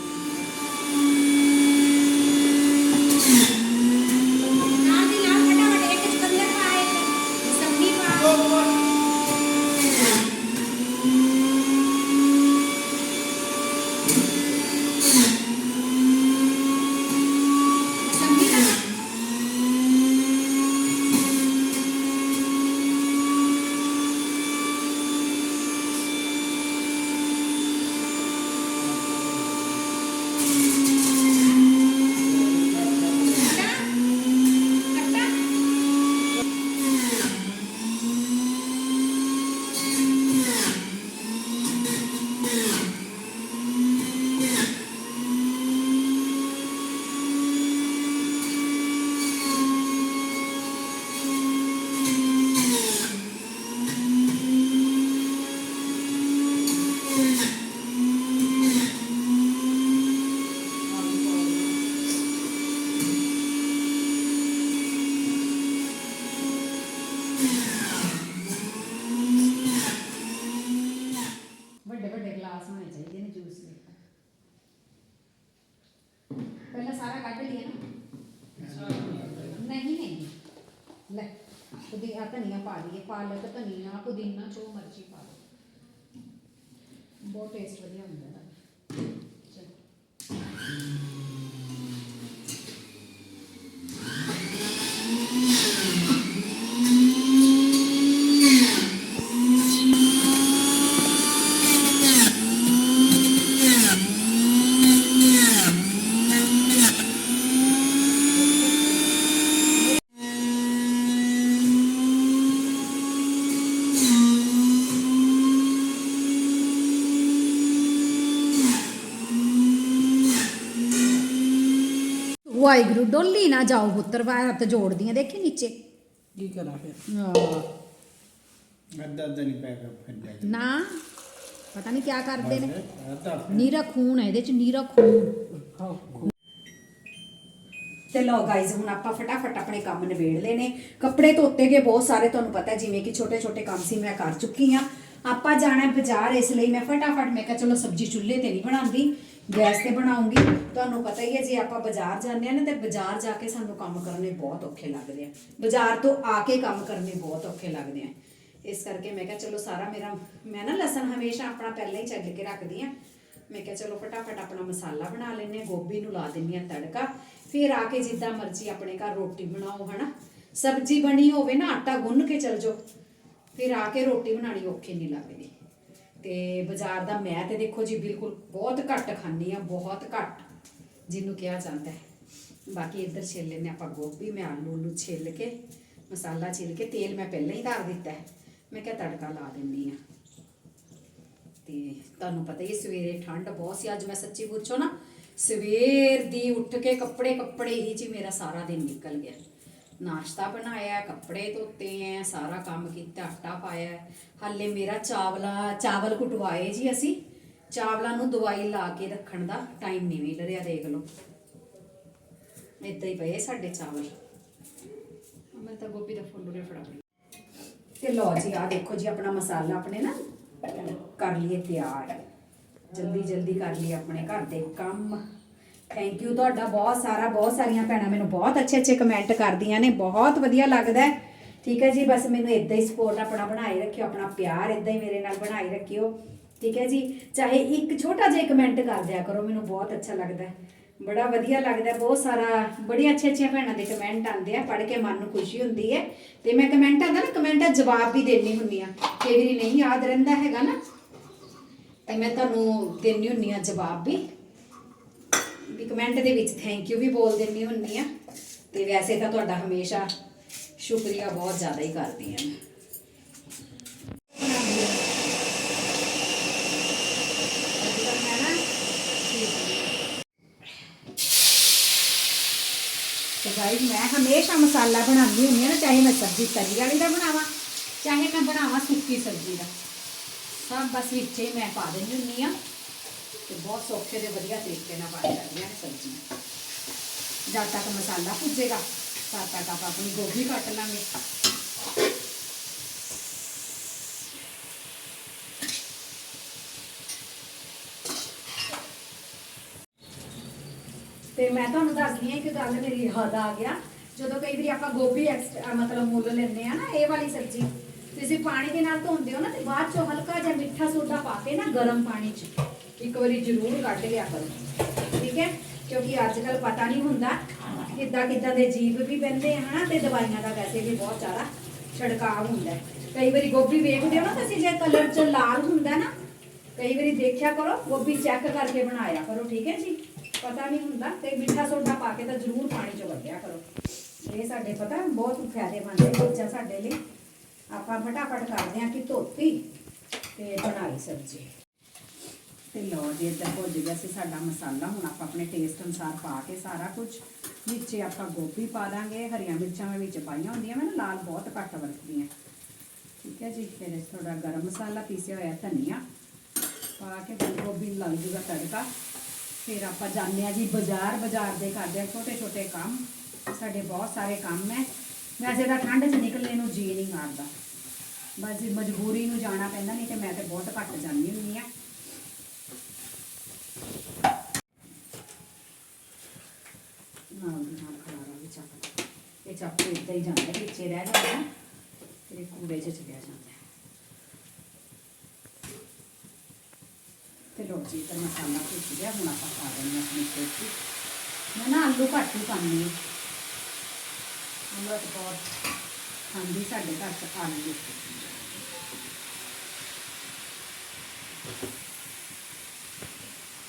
ਨਾਲ ਦੀ ਨਾਲ ਫਟਾਫਟ ਇੱਕ ਚੁਕੰਦਰ ਪਾ ਇੱਕ ਸਬਜ਼ੀ ਪਾ ਸਬਜ਼ੀ ਦਾ ਵੱਡੇ ਵੱਡੇ ਗਲਾਸ ਹੋਣੇ ਚਾਹੀਦੇ ਨੇ ਜੂਸ ਦੇ ਪਹਿਲਾਂ ਸਾਰਾ ਕੱਢ ਲਿਆ ਨਾ ਨਹੀਂ ਨਹੀਂ ਲੈ ਪੁਦੀਨਾ ਧਨੀਆ ਪਾ ਲਈਏ ਪਾਲਕ ਧਨੀਆ ਪੁਦੀਨਾ ਜੋ ਮਰਜ਼ੀ ਪਾ ਲਓ। ਬਹੁਤ ਟੇਸਟ ਵਧੀਆ ਹੁੰਦਾ ਹੈ। ਚਲੋ। ਵਾਹਿਗੁਰੂ ਡੋਲੀ ਨਾ ਜਾਓ ਪੁੱਤਰ ਵਾਰ ਹੱਥ ਜੋੜਦੀਆਂ ਦੇਖੀ ਨੀਚੇ। ਕੀ ਕਰਾਂ ਫਿਰ? ਹਾਂ ਅੱਧਾ ਅੱਧਾ ਨਹੀਂ ਪੈ ਗਿਆ ਫਿਰ ਜਾ ਕੇ। ਨਾ ਪਤਾ ਨਹੀਂ ਕੀ ਕਰਦੇ ਨੇ। ਅੱਧਾ ਨੀਰਾ ਖੂਨ ਹੈ ਇਹਦੇ ਚ ਨੀਰਾ ਖੂਨ। ਖਾਓ ਤੇ ਲਓ ਗਾਇਜ਼ ਹੁਣ ਆਪਾਂ ਫਟਾਫਟ ਆਪਣੇ ਕੰਮ ਨਿਬੇੜ ਲਏ ਨੇ ਕੱਪੜੇ ਧੋਤੇ ਗਏ ਬਹੁਤ ਸਾਰੇ ਤੁਹਾਨੂੰ ਪਤਾ ਹੈ, ਜਿਵੇਂ ਕਿ ਛੋਟੇ ਛੋਟੇ ਕੰਮ ਸੀ ਮੈਂ ਕਰ ਚੁੱਕੀ ਆ ਆਪਾਂ ਜਾਣਾ ਹੈ ਬਾਜ਼ਾਰ ਇਸ ਲਈ ਮੈਂ ਫਟਾਫਟ ਮੈਂ ਕਿਹਾ ਚਲੋ ਸਬਜ਼ੀ ਚੁੱਲ੍ਹੇ ਤੇ ਨਹੀਂ ਬਣਾਉਂਦੀ। ਗੈਸ ਤੇ ਬਣਾਉਂਗੀ। ਤੁਹਾਨੂੰ ਪਤਾ ਹੀ ਹੈ, ਜੇ ਆਪਾਂ ਬਾਜ਼ਾਰ ਜਾਂਦੇ ਆ ਨਾ, ਤੇ ਬਾਜ਼ਾਰ ਜਾ ਕੇ ਸਾਨੂੰ ਕੰਮ ਕਰਨੇ ਬਹੁਤ ਔਖੇ ਲੱਗਦੇ ਆ। ਬਾਜ਼ਾਰ ਤੋਂ ਆ ਕੇ ਕੰਮ ਕਰਨੇ ਬਹੁਤ ਔਖੇ ਲੱਗਦੇ ਆ। ਇਸ ਕਰਕੇ ਮੈਂ ਕਿਹਾ, ਚਲੋ ਸਾਰਾ ਮੇਰਾ, ਮੈਂ ਨਾ ਲਸਣ ਹਮੇਸ਼ਾ ਆਪਣਾ ਪਹਿਲਾਂ ਹੀ ਛੱਡ ਕੇ ਰੱਖਦੀ ਆ ਮੈਂ ਕਿਹਾ, ਚਲੋ ਫਟਾਫਟ ਆਪਣਾ ਮਸਾਲਾ ਬਣਾ ਲੈਨੇ ਗੋਭੀ ਨੂੰ ਲਾ ਦਿੰਨੀ ਆ ਤੜਕਾ। ਫਿਰ ਆ ਕੇ ਜਿੱਦਾਂ ਮਰਜ਼ੀ ਆਪਣੇ ਘਰ ਰੋਟੀ ਬਣਾਓ, ਹਨਾ। ਸਬਜ਼ੀ ਬਣੀ ਹੋਵੇ ਨਾ, ਆਟਾ ਗੁੰਨ ਕੇ ਚਲ ਜਾਓ। ਫਿਰ ਆ ਕੇ ਰੋਟੀ ਬਣਾਣੀ ਔਖੀ ਨਹੀਂ ਲੱਗਦੀ। ਤੇ ਬਾਜ਼ਾਰ ਦਾ ਮੈਂ ਤੇ ਦੇਖੋ ਜੀ ਬਿਲਕੁਲ ਬਹੁਤ ਘੱਟ ਖਾਂਦੀ ਆ ਬਹੁਤ ਘੱਟ ਜਿਹਨੂੰ ਕਿਹਾ ਜਾਂਦਾ ਹੈ। ਬਾਕੀ ਇੱਧਰ ਛਿੱਲ ਲੈਨੇ ਆਪਾਂ ਗੋਭੀ, ਮੈਂ ਆਲੂ ਨੂੰ ਛਿੱਲ ਕੇ, ਮਸਾਲਾ ਛਿਲ ਕੇ, ਤੇਲ ਮੈਂ ਪਹਿਲਾਂ ਹੀ ਧਰ ਦਿੱਤਾ ਹੈ। ਮੈਂ ਕਿਹਾ ਤੜਕਾ ਲਾ ਦਿੰਦੀ ਆ ਤੇ ਤੁਹਾਨੂੰ ਪਤਾ ਹੀ ਹੈ, ਸਵੇਰੇ ਠੰਡ ਬਹੁਤ ਸੀ, ਅੱਜ ਮੈਂ ਸੱਚੀ ਪੁੱਛੋ ਨਾ, ਸਵੇਰ ਦੀ ਉੱਠ ਕੇ ਕੱਪੜੇ ਕੱਪੜੇ ਹੀ ਚ ਹੀ ਮੇਰਾ ਸਾਰਾ ਦਿਨ ਨਿਕਲ ਗਿਆ। ਨਾਸ਼ਤਾ ਬਣਾਇਆ ਕੱਪੜੇ ਧੋਤੇ ਐ ਸਾਰਾ ਕੰਮ ਕੀਤਾ ਆਟਾ ਪਾਇਆ। ਹਾਲੇ ਮੇਰਾ ਚਾਵਲਾ ਚਾਵਲ ਕੁਟਵਾਏ ਜੀ ਅਸੀਂ। ਚਾਵਲਾਂ ਨੂੰ ਦਵਾਈ ਲਾ ਕੇ ਰੱਖਣ ਦਾ ਟਾਈਮ ਨਹੀਂ ਮਿਲ ਰਿਹਾ ਦੇਖ ਲਓ। ਏਦਾਂ ਹੀ ਪਏ ਸਾਡੇ ਚਾਵਲ। ਮੈਂ ਤਾਂ ਗੋਭੀ ਦਾ ਫੁੱਲ ਉਰੇ ਫੜਾ ਲਈ ਤੇ ਲਓ ਜੀ ਆ ਦੇਖੋ ਜੀ ਆਪਣਾ ਮਸਾਲਾ ਆਪਣੇ ਨਾ ਕਰ ਲਈਏ ਤਿਆਰ। ਜਲਦੀ ਜਲਦੀ ਕਰ ਲਈਏ ਆਪਣੇ ਘਰ ਦੇ ਕੰਮ। ਥੈਂਕ ਯੂ ਤੁਹਾਡਾ ਬਹੁਤ ਸਾਰਾ, ਬਹੁਤ ਸਾਰੀਆਂ ਭੈਣਾਂ ਮੈਨੂੰ ਬਹੁਤ ਅੱਛੇ ਅੱਛੇ ਕਮੈਂਟ ਕਰਦੀਆਂ ਨੇ, ਬਹੁਤ ਵਧੀਆ ਲੱਗਦਾ ਠੀਕ ਹੈ ਜੀ, ਬਸ ਮੈਨੂੰ ਇਦਾਂ ਹੀ ਸਪੋਰਟ ਆਪਣਾ ਬਣਾਈ ਰੱਖਿਓ, ਆਪਣਾ ਪਿਆਰ ਇਦਾਂ ਹੀ ਮੇਰੇ ਨਾਲ ਬਣਾਈ ਰੱਖਿਓ। ਠੀਕ ਹੈ ਜੀ, ਚਾਹੇ ਇੱਕ ਛੋਟਾ ਜਿਹਾ ਕਮੈਂਟ ਕਰ ਦਿਆ ਕਰੋ, ਮੈਨੂੰ ਬਹੁਤ ਅੱਛਾ ਲੱਗਦਾ ਬੜਾ ਵਧੀਆ ਲੱਗਦਾ ਬਹੁਤ ਸਾਰਾ ਬੜੀ ਅੱਛੇ ਅੱਛੇ ਭੈਣਾਂ ਦੇ ਕਮੈਂਟ ਆਉਂਦੇ ਆ, ਪੜ੍ਹ ਕੇ ਮਨ ਨੂੰ ਖੁਸ਼ੀ ਹੁੰਦੀ ਹੈ। ਤੇ ਮੈਂ ਕਮੈਂਟਾਂ ਦਾ ਨਾ ਕਮੈਂਟਾਂ ਜਵਾਬ ਵੀ ਦੇਣੀ ਹੁੰਦੀ ਆ ਕਈ ਵਾਰੀ ਨਹੀਂ, ਯਾਦ ਰਹਿੰਦਾ ਹੈਗਾ ਨਾ। ਤੇ ਮੈਂ ਤੁਹਾਨੂੰ ਦੇਣੀ ਹੁੰਦੀ ਆ ਜਵਾਬ ਵੀ। ਕਮੈਂਟ ਦੇ ਵਿੱਚ ਥੈਂਕ ਯੂ ਵੀ ਬੋਲ ਦਿੰਨੀ ਹੁੰਨੀ ਆ। ਤੇ ਵੈਸੇ ਤਾਂ ਤੁਹਾਡਾ ਹਮੇਸ਼ਾ ਸ਼ੁਕਰੀਆ ਬਹੁਤ ਜ਼ਿਆਦਾ ਹੀ ਕਰਦੀ ਆ ਮੈਂ। ਅੱਜ ਕੱਲ੍ਹ ਮੈਂ ਨਾ ਤੇ ਗਾਇਸ ਮੈਂ ਹਮੇਸ਼ਾ ਮਸਾਲਾ ਬਣਾਉਂਦੀ ਹੁੰਦੀ ਹਾਂ ਨਾ, ਚਾਹੇ ਮੈਂ ਸਬਜ਼ੀ ਤਰੀ ਵਾਲੀ ਦਾ ਬਣਾਵਾਂ, ਚਾਹੇ ਮੈਂ ਬਣਾਵਾਂ ਸੁੱਕੀ ਸਬਜ਼ੀ ਦਾ। ਸਭ ਬਸ ਵਿੱਚ ਹੀ ਮੈਂ ਪਾ ਦਿੰਦੀ ਹੁੰਦੀ ਆ। ਤੇ ਬਹੁਤ ਸੌਖੇ ਤੇ ਵਧੀਆ ਤਰੀਕੇ ਨਾਲ ਬਣ ਜਾਂਦੀਆਂ ਨੇ ਸਬਜ਼ੀਆਂ। ਜਦ ਤੱਕ ਮਸਾਲਾ ਭੁੱਜੇਗਾ, ਤਦ ਤੱਕ ਆਪਾਂ ਆਪਣੀ ਗੋਭੀ ਕੱਟ ਲਾਂਗੇ। ਤੇ ਮੈਂ ਤੁਹਾਨੂੰ ਦੱਸਦੀ ਹਾਂ ਕਿ ਗੱਲ ਮੇਰੀ ਹੱਦ ਆ ਗਿਆ। ਜਦੋਂ ਕਈ ਵਾਰੀ ਆਪਾਂ ਗੋਭੀ ਐਕਸਟਰਾ ਮਤਲਬ ਮੁੱਲ ਲੈਂਦੇ ਆ ਨਾ, ਇਹ ਵਾਲੀ ਸਬਜ਼ੀ ਤੁਸੀਂ ਪਾਣੀ ਦੇ ਨਾਲ ਧੋਂਦੇ ਹੋ ਨਾ, ਤੇ ਬਾਅਦ ਚੋਂ ਹਲਕਾ ਜਿਹਾ ਮਿੱਠਾ ਸੋਡਾ ਪਾ ਕੇ ਨਾ, ਗਰਮ ਪਾਣੀ 'ਚ। ਇੱਕ ਵਾਰੀ ਜ਼ਰੂਰ ਕੱਢ ਲਿਆ ਕਰੋ। ਠੀਕ ਹੈ? ਕਿਉਂਕਿ ਅੱਜ ਕੱਲ ਪਤਾ ਨਹੀਂ ਹੁੰਦਾ ਕਿੱਦਾਂ ਕਿੱਦਾਂ ਦੇ ਜੀਵ ਵੀ ਪੈਂਦੇ ਹਨਾ? ਤੇ ਦਵਾਈਆਂ ਦਾ ਵੈਸੇ ਵੀ ਬਹੁਤ ਜ਼ਿਆਦਾ ਛਿੜਕਾਅ ਹੁੰਦਾ ਕਈ ਵਾਰੀ ਗੋਭੀ ਵੇਖਦੇ ਹੋ ਨਾ ਤੁਸੀਂ, ਜੇ ਕਲਰ 'ਚ ਲਾਲ ਹੁੰਦਾ ਨਾ, ਕਈ ਵਾਰੀ ਦੇਖਿਆ ਕਰੋ, ਗੋਭੀ ਚੈੱਕ ਕਰਕੇ ਬਣਾਇਆ ਕਰੋ, ਠੀਕ ਹੈ ਜੀ? ਪਤਾ ਨਹੀਂ ਹੁੰਦਾ ਤੇ ਮਿੱਠਾ ਸੋਡਾ ਪਾ ਕੇ ਤਾਂ ਜ਼ਰੂਰ ਪਾਣੀ 'ਚ ਵੱਢਿਆ ਕਰੋ। ਇਹ ਸਾਡੇ ਪਤਾ ਬਹੁਤ ਫਾਇਦੇਮੰਦ ਹੈ ਚੀਜ਼ਾਂ ਸਾਡੇ ਲਈ। ਆਪਾਂ ਫਟਾਫਟ ਕਰਦੇ ਹਾਂ ਕਿ ਧੋਤੀ ਤੇ ਬਣਾਈ ਸਬਜ਼ੀ। ਤੇ ਲਓ ਜੀ, ਇੱਧਰ ਭੁੱਜ ਗਿਆ ਸੀ ਸਾਡਾ ਮਸਾਲਾ। ਹੁਣ ਆਪਾਂ ਆਪਣੇ ਟੇਸਟ ਅਨੁਸਾਰ ਪਾ ਕੇ ਸਾਰਾ ਕੁਝ। ਵਿੱਚ ਆਪਾਂ ਗੋਭੀ ਪਾ ਦਾਂਗੇ। ਹਰੀਆਂ ਮਿਰਚਾਂ ਮੈਂ ਵਿੱਚ ਪਾਈਆਂ ਹੁੰਦੀਆਂ ਮੈਂ ਨਾ, ਲਾਲ ਬਹੁਤ ਘੱਟ ਵਰਤਦੀ ਹਾਂ ਠੀਕ ਹੈ ਜੀ, ਫਿਰ ਥੋੜਾ ਗਰਮ ਮਸਾਲਾ ਪੀਸਿਆ ਹੋਇਆ ਧਨੀਆ। ਪਾ ਕੇ ਬੰਦ ਗੋਭੀ ਨੂੰ ਲੱਗ ਜੂਗਾ ਤੜਕਾ। ਫਿਰ ਆਪਾਂ ਜਾਂਦੇ ਆ ਜੀ ਬਾਜ਼ਾਰ। ਬਾਜ਼ਾਰ ਦੇ ਕਰਦੇ ਆ ਛੋਟੇ ਛੋਟੇ ਕੰਮ। ਸਾਡੇ ਬਹੁਤ ਸਾਰੇ ਕੰਮ ਹੈ। ਵੈਸੇ ਤਾਂ ਠੰਡ 'ਚ ਨਿਕਲਣੇ ਨੂੰ ਜੀ ਨਹੀਂ ਕਰਦਾ। ਬਸ ਜੀ ਮਜਬੂਰੀ ਨੂੰ ਜਾਣਾ ਪੈਂਦਾ, ਨਹੀਂ ਤੇ ਮੈਂ ਤੇ ਬਹੁਤ ਘੱਟ ਜਾਂਦੀ ਹੁੰਦੀ ਆ ਨਾਲ ਦੀ ਨਾਲ ਖਲਾਰਾ ਵੀ ਚੱਕ ਇਹ ਚਾਕੂ ਇੱਦਾਂ ਹੀ ਜਾਂਦਾ ਵਿੱਚੇ ਰਹਿ ਜਾਂਦਾ ਫਿਰ ਇਹ ਕੂੜੇ 'ਚ ਚਲਿਆ ਜਾਂਦਾ ਤੇ ਲੋ ਜੀ ਤਾਂ ਮਸਾਲਾ ਭੁੱਜ ਗਿਆ ਹੁਣ ਆਪਾਂ ਪਾ ਦਿੰਦੇ ਹਾਂ ਆਪਣੀ ਕੋਠੀ ਮੈਂ ਨਾ ਆਲੂ ਘੱਟ ਹੀ ਪਾਉਂਦੀ ਹਾਂ ਆਲੂ ਤਾਂ ਬਹੁਤ ਖਾਂਦੀ ਸਾਡੇ ਘਰ ਚ ਆਲੂ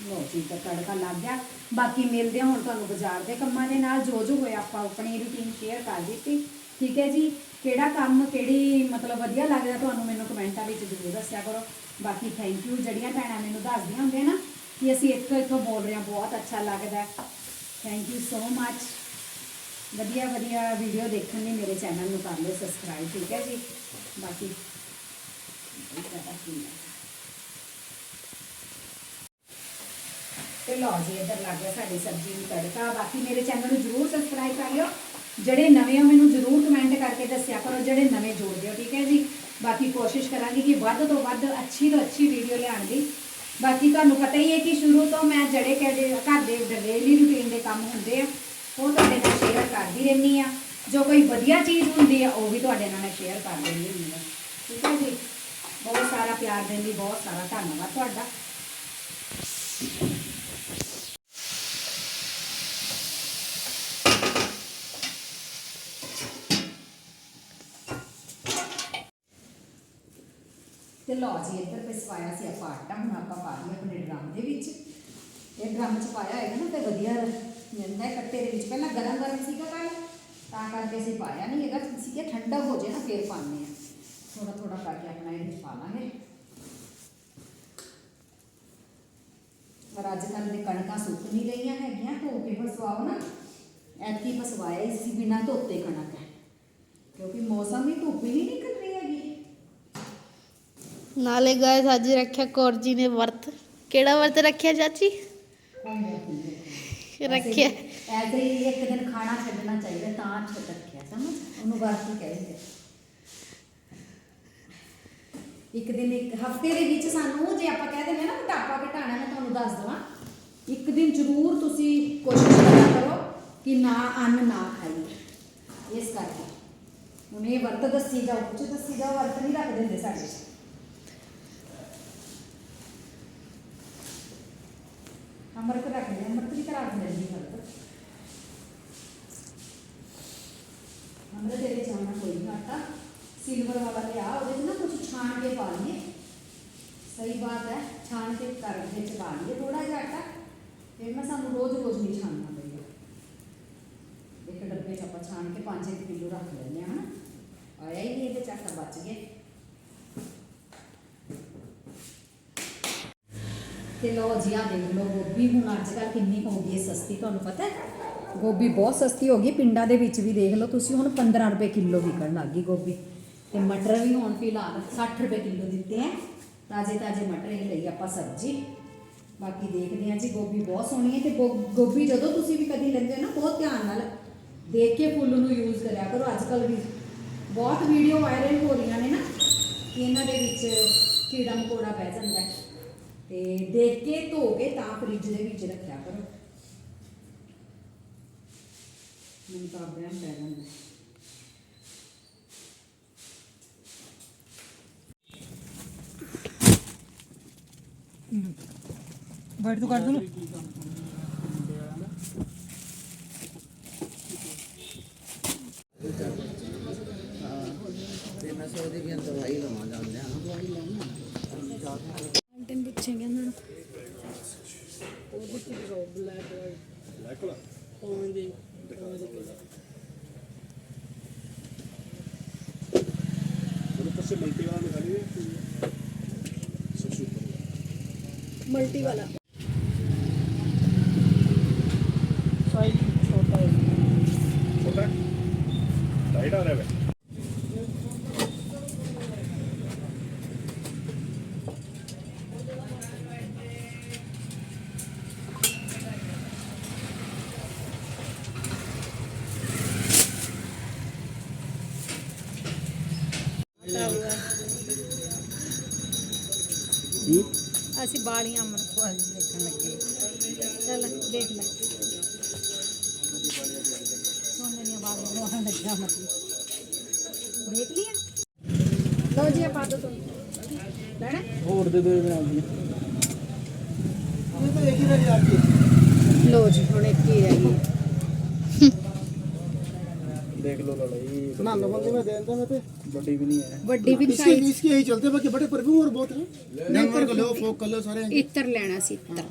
ਲੋ ਜੀ ਤਾਂ ਤੜਕਾ ਲੱਗ ਗਿਆ ਬਾਕੀ ਮਿਲਦੇ ਹਾਂ ਹੁਣ ਤੁਹਾਨੂੰ ਬਾਜ਼ਾਰ ਦੇ ਕੰਮਾਂ ਦੇ ਨਾਲ। ਜੋ ਜੋ ਹੋਇਆ ਆਪਾਂ ਆਪਣੀ ਰੂਟੀਨ ਸ਼ੇਅਰ ਕਰ ਦਿੱਤੀ। ਠੀਕ ਹੈ ਜੀ? ਕਿਹੜਾ ਕੰਮ, ਕਿਹੜੀ ਮਤਲਬ ਵਧੀਆ ਲੱਗਦਾ ਤੁਹਾਨੂੰ ਮੈਨੂੰ ਕਮੈਂਟਾਂ ਵਿੱਚ ਜ਼ਰੂਰ ਦੱਸਿਆ ਕਰੋ। ਬਾਕੀ ਥੈਂਕ ਯੂ ਜਿਹੜੀਆਂ ਭੈਣਾਂ ਮੈਨੂੰ ਦੱਸਦੀਆਂ ਹੁੰਦੀਆਂ ਨਾ ਕਿ ਅਸੀਂ ਇੱਥੋਂ ਇੱਥੋਂ ਬੋਲ ਰਹੇ ਹਾਂ, ਬਹੁਤ ਅੱਛਾ ਲੱਗਦਾ। ਥੈਂਕ ਯੂ ਸੋ ਮੱਚ ਵਧੀਆ ਵਧੀਆ ਵੀਡੀਓ ਦੇਖਣ ਲਈ ਮੇਰੇ ਚੈਨਲ ਨੂੰ ਕਰ ਲਿਓ ਸਬਸਕ੍ਰਾਈਬ ਠੀਕ ਹੈ ਜੀ? ਬਾਕੀ ਇਹ ਪਤਾ ਕੀ ਹੈ ਤੇ ਲਓ ਜੀ, ਇੱਧਰ ਲੱਗ ਗਿਆ ਸਾਡੀ ਸਬਜ਼ੀ ਨੂੰ ਤੜਕਾ। ਬਾਕੀ ਮੇਰੇ ਚੈਨਲ ਨੂੰ ਜਰੂਰ ਸਬਸਕ੍ਰਾਈਬ ਕਰ ਲਿਓ। ਜਿਹੜੇ ਨਵੇਂ ਹੋ, ਮੈਨੂੰ ਜਰੂਰ ਕਮੈਂਟ ਕਰਕੇ ਦੱਸਿਆ ਕਰੋ, ਜਿਹੜੇ ਨਵੇਂ ਜੋੜਦੇ ਹੋ, ਠੀਕ ਹੈ ਜੀ? ਬਾਕੀ ਕੋਸ਼ਿਸ਼ ਕਰਾਂਗੀ ਕਿ ਵੱਧ ਤੋਂ ਵੱਧ ਅੱਛੀ ਤੋਂ ਅੱਛੀ ਵੀਡੀਓ ਲਿਆਉਣ ਦੀ। ਬਾਕੀ ਤੁਹਾਨੂੰ ਪਤਾ ਹੀ ਹੈ ਕਿ ਸ਼ੁਰੂ ਤੋਂ ਮੈਂ ਜਿਹੜੇ ਕਹਿੰਦੇ ਘਰ ਦੇ ਡੇਲੀ ਰੂਟੀਨ ਦੇ ਕੰਮ ਹੁੰਦੇ ਆ, ਉਹ ਤੁਹਾਡੇ ਨਾਲ ਸ਼ੇਅਰ ਕਰਦੀ ਰਹਿੰਦੀ ਆ। ਜੋ ਕੋਈ ਵਧੀਆ ਚੀਜ਼ ਹੁੰਦੀ ਆ, ਉਹ ਵੀ ਤੁਹਾਡੇ ਨਾਲ ਮੈਂ ਸ਼ੇਅਰ ਕਰ ਦਿੰਦੀ ਹੁੰਦੀ ਆ। ਠੀਕ ਹੈ ਜੀ? ਬਹੁਤ ਸਾਰਾ ਪਿਆਰ ਦੇਣ ਲਈ ਬਹੁਤ ਸਾਰਾ ਧੰਨਵਾਦ ਤੁਹਾਡਾ। ਤੇ ਲਓ ਜੀ ਇੱਧਰ ਪਿਸਵਾਇਆ ਸੀ ਆਪਾਂ ਆਟਾ ਹੁਣ ਆਪਾਂ ਪਾ ਲਈਏ ਆਪਣੇ ਡਰਮ ਦੇ ਵਿੱਚ ਇਹ ਡਰਮ 'ਚ ਪਾਇਆ ਹੋਏਗਾ ਨਾ ਤੇ ਵਧੀਆ ਰਹਿੰਦਾ ਹੈ ਕੱਟੇ ਦੇ ਵਿੱਚ ਪਹਿਲਾਂ ਗਰਮ ਗਰਮ ਸੀਗਾ ਕੱਲ ਤਾਂ ਕਰਕੇ ਅਸੀਂ ਪਾਇਆ ਨਹੀਂ ਹੈਗਾ ਅਸੀਂ ਕਿ ਠੰਡਾ ਹੋ ਜਾਏ ਨਾ ਫੇਰ ਪਾਉਂਦੇ ਆ ਥੋੜਾ ਥੋੜਾ ਕਰਕੇ ਆਪਣਾ ਇਹਦੇ ਵਿੱਚ ਪਾ ਲਾਂਗੇ ਪਰ ਅੱਜ ਕੱਲ੍ਹ ਦੇ ਕਣਕਾਂ ਸੁੱਕ ਨਹੀਂ ਰਹੀਆਂ ਹੈਗੀਆਂ ਧੋ ਕੇ ਫਸਵਾਓ ਨਾ ਐਤਕੀ ਫਸਵਾਇਆ ਇਸੀ ਬਿਨਾਂ ਧੋਤੇ ਕਣਕ ਹੈ ਕਿਉਂਕਿ ਮੌਸਮ ਹੀ ਧੁੱਪ ਹੀ ਨਹੀਂ ਨਿਕਲ ਰਹੀ ਹੈਗੀ ਨਾਲੇ ਗਾਇਸ ਅੱਜ ਰੱਖਿਆ ਕੌਰ ਜੀ ਨੇ ਵਰਤ ਕਿਹੜਾ ਵਰਤ ਰੱਖਿਆ ਚਾਚੀ ਰੱਖਿਆ ਐਸੇ ਹੀ ਇੱਕ ਦਿਨ ਖਾਣਾ ਛੱਡਣਾ ਚਾਹੀਦਾ ਤਾਂ ਛੱਡ ਰੱਖਿਆ ਸਮਝ ਉਹਨੂੰ ਵਰਤ ਹੀ ਕਹਿੰਦੇ ਇੱਕ ਦਿਨ ਇੱਕ ਹਫ਼ਤੇ ਦੇ ਵਿੱਚ ਸਾਨੂੰ ਜੇ ਆਪਾਂ ਕਹਿ ਦਿੰਦੇ ਨਾ ਮੋਟਾਪਾ ਘਟਾਣਾ ਮੈਂ ਤੁਹਾਨੂੰ ਦੱਸ ਦਵਾਂ ਇੱਕ ਦਿਨ ਜ਼ਰੂਰ ਤੁਸੀਂ ਕੋਸ਼ਿਸ਼ ਕਰਿਆ ਕਰੋ ਕਿ ਨਾ ਅੰਨ ਨਾ ਖਾਈਏ ਇਸ ਕਰਕੇ ਹੁਣ ਇਹ ਵਰਤ ਦੱਸੀ ਜਾਓ ਕੁਝ ਦੱਸੀ ਜਾਓ ਵਰਤ ਨਹੀਂ ਰੱਖ ਦਿੰਦੇ ਸਾਡੇ ਅੰਮ੍ਰਿਤ ਰੱਖਦੇ ਅੰਮ੍ਰਿਤ ਵੀ ਕਰਾ ਦਿੰਦੇ ਜੀ ਵਰਤ ਅੰਮ੍ਰਿਤ ਦੇ ਵਿੱਚ ਆਉਣਾ ਕੋਈ ਨਹੀਂ ਆਟਾ ਸਿਲਵਰ ਵਾਲਾ ਲਿਆ ਉਹਦੇ 'ਚ ਨਾ ਕੁਝ ਛਾਣ ਕੇ ਪਾ ਲਈਏ ਸਹੀ ਬਾਤ ਹੈ ਛਾਣ ਕੇ ਕਰ ਵਿੱਚ ਪਾ ਲਈਏ ਥੋੜਾ ਜਿਹਾ ਆਟਾ ਫਿਰ ਮੈਂ ਸਾਨੂੰ ਰੋਜ਼ ਰੋਜ਼ ਨਹੀਂ ਛਾਣਨਾ ਪਏਗਾ ਇੱਕ ਡੱਬੇ 'ਚ ਆਪਾਂ ਛਾਣ ਕੇ 5 ਕਿਲੋ ਰੱਖ ਲੈਂਦੇ ਹਾਂ ਹਨਾ ਆਇਆ ਹੀ ਨਹੀਂ ਇਹਦੇ 'ਚ ਆਟਾ ਬਚ ਗਏ ਤੇ ਲੋ ਜੀ ਆ ਦੇਖ ਲਓ, ਗੋਭੀ ਹੁਣ ਅੱਜ ਕੱਲ ਕਿੰਨੀ ਹੋ ਗਈ ਹੈ ਸਸਤੀ, ਤੁਹਾਨੂੰ ਪਤਾ ਹੈ? ਗੋਭੀ ਬਹੁਤ ਸਸਤੀ ਹੋ ਗਈ, ਪਿੰਡਾਂ ਦੇ ਵਿੱਚ ਵੀ ਦੇਖ ਲਓ ਤੁਸੀਂ, ਹੁਣ 15 ਰੁਪਏ ਕਿਲੋ ਵਿਕਣ ਲੱਗ ਗਈ ਗੋਭੀ। ਤੇ ਮਟਰ ਵੀ ਹੁਣ ਫਿਲਹਾਲ 60 ਰੁਪਏ ਕਿਲੋ ਦਿੱਤੇ ਹੈ। ਤਾਜ਼ੇ ਤਾਜ਼ੇ ਮਟਰ ਇਹ ਲਈ ਆਪਾਂ ਸਬਜ਼ੀ। ਬਾਕੀ ਦੇਖਦੇ ਹਾਂ ਜੀ, ਗੋਭੀ ਬਹੁਤ ਸੋਹਣੀ ਹੈ ਤੇ ਗੋ- ਗੋਭੀ ਜਦੋਂ ਤੁਸੀਂ ਵੀ ਕਦੀ ਲੈਂਦੇ ਹੋ ਨਾ, ਬਹੁਤ ਧਿਆਨ ਨਾਲ ਦੇਖ ਕੇ ਫੁੱਲ ਨੂੰ ਯੂਜ਼ ਕਰਿਆ ਕਰੋ। ਅੱਜ ਕੱਲ ਵੀ ਬਹੁਤ ਵੀਡੀਓ ਵਾਇਰਲ ਹੋ ਰਹੀਆਂ ਨੇ ਨਾ, ਕਿ ਇਹਨਾਂ ਦੇ ਵਿੱਚ ਕੀੜਾ ਮਕੋੜਾ ਪੈ ਜਾਂਦਾ ਹੈ। ਤੇ ਦੇਖ ਕੇ ਧੋ ਕੇ ਤਾਂ ਫ੍ਰਿਜ ਦੇ ਵਿੱਚ ਰੱਖਿਆ ਕਰੋ। ਮੈਨੂੰ ਤਾਂ ਬ੍ਰੈਂਡ ਪੈ ਜਾਂਦਾ ਬੈਠ ਤੂੰ ਕਰ ਦੂੰ Multiwala. Soil, soda. Soda? Diet or have it? deep ਅਸੀਂ ਬਾਲੀਆਂ ਅਮਰਪੁਰ ਦੇਖਣ ਲੱਗੇ। ਚੱਲ ਦੇਖ ਲੈ। ਸੋਨੇ ਦੀਆਂ ਬਾਲੀਆਂ ਮੋਹਣ ਲੱਗਿਆ ਮਤੀ ਦੇਖ ਲਿਆ ਲਓ ਜੀ ਆਪਾਂ ਦੋ ਤੋਂ ਲੈਣਾ। ਹੋਰ ਦੇ ਦੇ ਨਾਲ ਜੀ ਲੋ ਜੀ ਹੁਣ ਦੇਖ ਲੋ ਲੜਾਈ। ਬਣਾ ਲਓ ਬੰਦੇ ਮੈਂ ਦੇ ਦਿੰਦਾ ਮੈਂ ਤੇ। बड़ी भी नहीं है ਵੱਡੀ ਵੀ इसके ਸਾਈਜ਼ इसके यही चलते बाकी बड़े परफ्यूम और बहुत हैं नंबर का लो फोक कर लो सारे ਇਤਰ ਲੈਣਾ ਸੀ ਇਤਰ